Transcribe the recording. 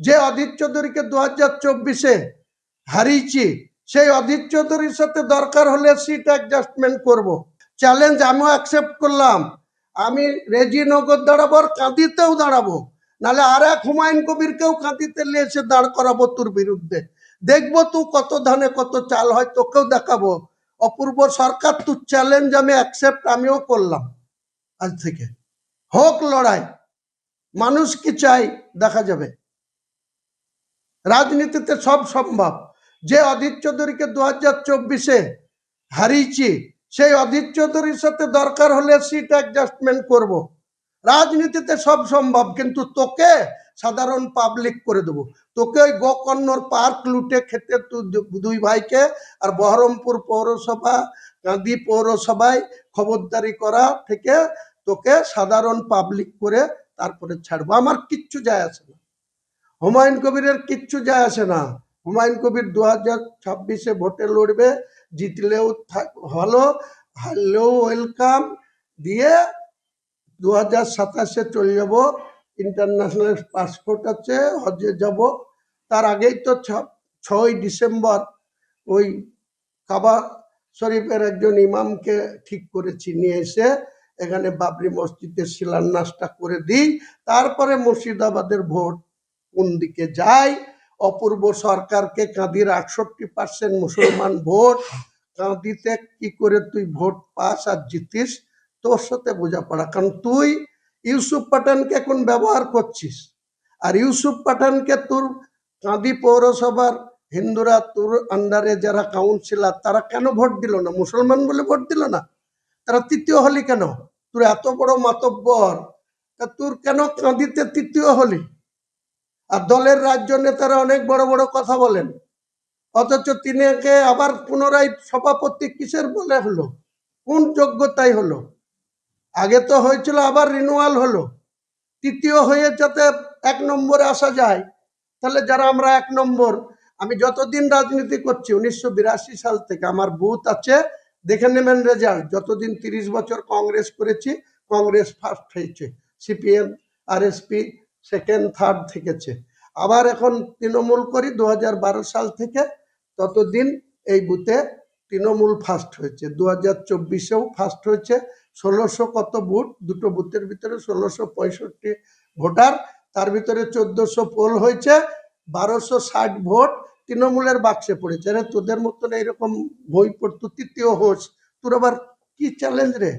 যে অধীর চৌধুরীকে দু হাজার চব্বিশে হারিয়েছি, সেই অধীর চৌধুরীর সাথে দরকার হলে সিট অ্যাডজাস্টমেন্ট করব। চ্যালেঞ্জ আমিও অ্যাকসেপ্ট করলাম। আমি রেজিনগর দাঁড়াবো আর কাঁদিতেও দাঁড়াবো। নাহলে আর এক হুমায়ুন কবিরকেও কাঁদিতে নিয়ে এসে দাঁড় করাবো তোর বিরুদ্ধে। দেখব তুই কত ধানে কত চাল হয়, তোকেও দেখাবো। অপূর্ব সরকার তুই চ্যালেঞ্জ আমি অ্যাকসেপ্ট আমিও করলাম আজ থেকে। হোক লড়াই, মানুষ কি চাই দেখা যাবে। রাজনীতিতে সব সম্ভব। যে অধীর চৌধুরীকে দু হাজার চব্বিশে হারিয়েছি, সেই অধীর চৌধুরীর সাথে দরকার হলে সিট অ্যাডজাস্টমেন্ট করব। রাজনীতিতে সব সম্ভব, কিন্তু তোকে সাধারণ পাবলিক করে দেবো। তোকে ওই গোকর্ণর পার্ক লুটে খেতে দুই ভাইকে আর বহরমপুর পৌরসভা, গান্ধী পৌরসভায় খবরদারি করা থেকে তোকে সাধারণ পাবলিক করে তারপরে ছাড়বো। আমার কিচ্ছু যায় আসে না। হুমায়ুন কবিরের কিচ্ছু যায় আসে না। হুমায়ুন কবির দু হাজার ছাব্বিশে ভোটে লড়বে, জিতলেও ভালো হারলেও ওয়েলকাম দিয়ে দু হাজার সাতাশে চলে যাব। ইন্টারন্যাশনাল পাসপোর্ট আছে হজে যাব। তার আগেই তো ছয় ডিসেম্বর ওই কাবা শরীফের একজন ইমামকে ঠিক করেছি নিয়ে এসে এখানে বাবরি মসজিদের শিলান্যাসটা করে দিই। তারপরে মুর্শিদাবাদের ভোট। কোন দিকে যায়? অপূর্ব সরকারকে কাঁদির আটষট্টি পার্সেন্ট মুসলমান ভোট। কাঁদিতে কি করে তুই ভোট পাস আর জিতিস? তোর সাথে বোঝাপড়া। কারণ তুই ইউসুফ পাঠানকে এখন ব্যবহার করছিস। আর ইউসুফ পাঠানকে তোর কাঁদি পৌরসভার হিন্দুরা তোর আন্ডারে যারা কাউন্সিলার তারা কেন ভোট দিল না? মুসলমান বলে ভোট দিল না? তারা তৃতীয় হলি কেন? তোর এত বড় মাতব্বর। তা তোর কেন কাঁদিতে তৃতীয় হলি? আর দলের রাজ্য নেতারা অনেক বড় বড় কথা বলেন। অথচ তিনিকে আবার পুনরায় সভাপতি কিসের বলে হলো? কোন যোগ্যতাই হলো? আগে তো হয়েছিল, আবার রিনুয়াল হলো। তৃতীয় হয়ে যাতে এক নম্বরে আসা যায়, তাহলে যারা আমরা এক নম্বর, আমি যতদিন রাজনীতি করছি, উনিশশো বিরাশি সাল থেকে আমার বুথ আছে, দেখে নেবেন রেজাল্ট যতদিন তিরিশ বছর কংগ্রেস করেছি, কংগ্রেস ফার্স্ট হয়েছে। সিপিএম, আর আরএসপি সেকেন্ড থার্ড থেকেছে। আবার এখন তৃণমূল করি দু হাজার বারো সাল থেকে ততদিন এই বুথে তৃণমূল ফার্স্ট হয়েছে। দু হাজার চব্বিশেও ফার্স্ট হয়েছে। ষোলোশো কত বুথ? দুটো বুথের ভিতরে ষোলোশো পঁয়ষট্টি ভোটার। তার ভিতরে চোদ্দশো পোল হয়েছে। বারোশো ষাট ভোট তৃণমূলের বাক্সে পড়েছে। রে তোদের মতন এইরকম বই পড়তো, তৃতীয় হোস। তোর আবার কি চ্যালেঞ্জ রে?